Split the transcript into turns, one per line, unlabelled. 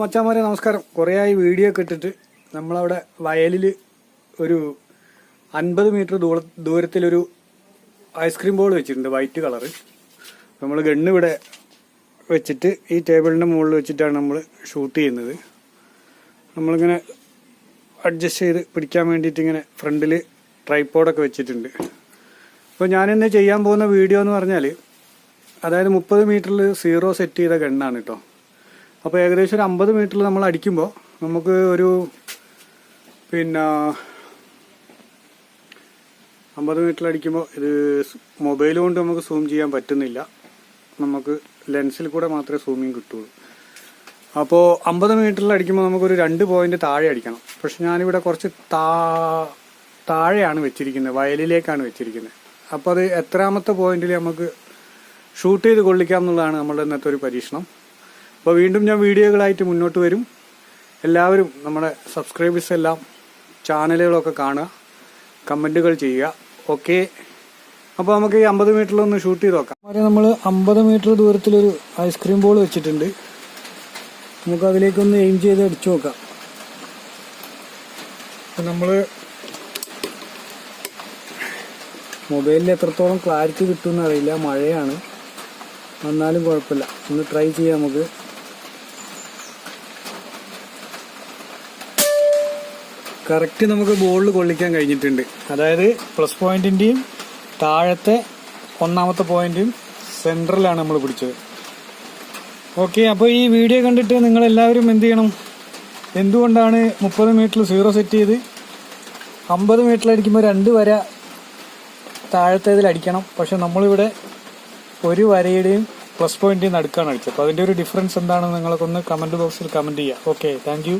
മച്ചാമാരെ നമസ്കാരം. കുറേയായി വീഡിയോ ഒക്കെ ഇട്ടിട്ട് നമ്മളവിടെ വയലിൽ ഒരു അൻപത് മീറ്റർ ദൂര ദൂരത്തിലൊരു ഐസ്ക്രീം ബോൾ വെച്ചിട്ടുണ്ട് വൈറ്റ് കളറ്. നമ്മൾ ഗണ്ണ് ഇവിടെ വെച്ചിട്ട് ഈ ടേബിളിന്റെ മുകളിൽ വെച്ചിട്ടാണ് നമ്മൾ ഷൂട്ട് ചെയ്യുന്നത്. നമ്മളിങ്ങനെ അഡ്ജസ്റ്റ് ചെയ്ത് പിടിക്കാൻ വേണ്ടിയിട്ട് ഇങ്ങനെ ഫ്രണ്ടിൽ ട്രൈപ്പോഡൊക്കെ വെച്ചിട്ടുണ്ട്. അപ്പോൾ ഞാനിന്ന് ചെയ്യാൻ പോകുന്ന വീഡിയോ എന്ന് പറഞ്ഞാൽ അതായത് മുപ്പത് മീറ്ററിൽ സീറോ സെറ്റ് ചെയ്ത ഗണ്ണാണ് കേട്ടോ അപ്പോൾ ഏകദേശം ഒരു അമ്പത് മീറ്ററിൽ നമ്മൾ അടിക്കുമ്പോൾ നമുക്ക് ഒരു പിന്നെ അമ്പത് മീറ്ററിൽ അടിക്കുമ്പോൾ ഇത് മൊബൈൽ കൊണ്ട് നമുക്ക് സൂം ചെയ്യാൻ പറ്റുന്നില്ല. നമുക്ക് ലെൻസിൽ കൂടെ മാത്രമേ സൂമിങ് കിട്ടുള്ളൂ. അപ്പോൾ അമ്പത് മീറ്ററിൽ അടിക്കുമ്പോൾ നമുക്കൊരു രണ്ട് പോയിന്റ് താഴെ അടിക്കണം. പക്ഷെ ഞാനിവിടെ കുറച്ച് താ താഴെയാണ് വെച്ചിരിക്കുന്നത്. വയലിലേക്കാണ് വെച്ചിരിക്കുന്നത്. അപ്പോൾ അത് എത്രാമത്തെ പോയിന്റിൽ നമുക്ക് ഷൂട്ട് ചെയ്ത് കൊള്ളിക്കാം എന്നുള്ളതാണ് നമ്മുടെ ഇന്നത്തെ ഒരു പരീക്ഷണം. അപ്പോൾ വീണ്ടും ഞാൻ വീഡിയോകളായിട്ട് മുന്നോട്ട് വരും. എല്ലാവരും നമ്മുടെ സബ്സ്ക്രൈബേഴ്സ് എല്ലാം ചാനലുകളൊക്കെ കാണുക കമന്റുകൾ ചെയ്യുക. ഓക്കെ? അപ്പോൾ നമുക്ക് ഈ അമ്പത് മീറ്ററിലൊന്ന് ഷൂട്ട് ചെയ്ത് നോക്കാം. അതുപോലെ നമ്മൾ അമ്പത് മീറ്റർ ദൂരത്തിലൊരു ഐസ്ക്രീം ബോൾ വെച്ചിട്ടുണ്ട്. നമുക്ക് അതിലേക്കൊന്ന് എയിം ചെയ്ത് അടിച്ചു നോക്കാം. നമ്മൾ മൊബൈലിൽ എത്രത്തോളം ക്ലാരിറ്റി കിട്ടുമെന്ന് അറിയില്ല. മഴയാണ്. വന്നാലും കുഴപ്പമില്ല. ഒന്ന് ട്രൈ ചെയ്യാം നമുക്ക്. കറക്റ്റ് നമുക്ക് ബോളിൽ കൊള്ളിക്കാൻ കഴിഞ്ഞിട്ടുണ്ട്. അതായത് പ്ലസ് പോയിന്റിന്റെയും താഴത്തെ ഒന്നാമത്തെ പോയിന്റും സെൻട്രലാണ് നമ്മൾ പിടിച്ചത്. ഓക്കെ അപ്പോൾ ഈ വീഡിയോ കണ്ടിട്ട് നിങ്ങൾ എല്ലാവരും എന്ത് ചെയ്യണം? എന്തുകൊണ്ടാണ് മുപ്പത് മീറ്ററിൽ സീറോ സെറ്റ് ചെയ്ത് അമ്പത് മീറ്റർ അടിക്കുമ്പോൾ രണ്ട് വര താഴത്തേതിൽ അടിക്കണം? പക്ഷെ നമ്മളിവിടെ ഒരു വരയുടെയും പ്ലസ് പോയിന്റിൽ നടുക്കാണ് അടിച്ചത്. അപ്പോൾ അതിന്റെ ഒരു ഡിഫറൻസ് എന്താണെന്ന് നിങ്ങൾക്കൊന്ന് കമന്റ് ബോക്സിൽ കമന്റ് ചെയ്യാം ഓക്കെ താങ്ക്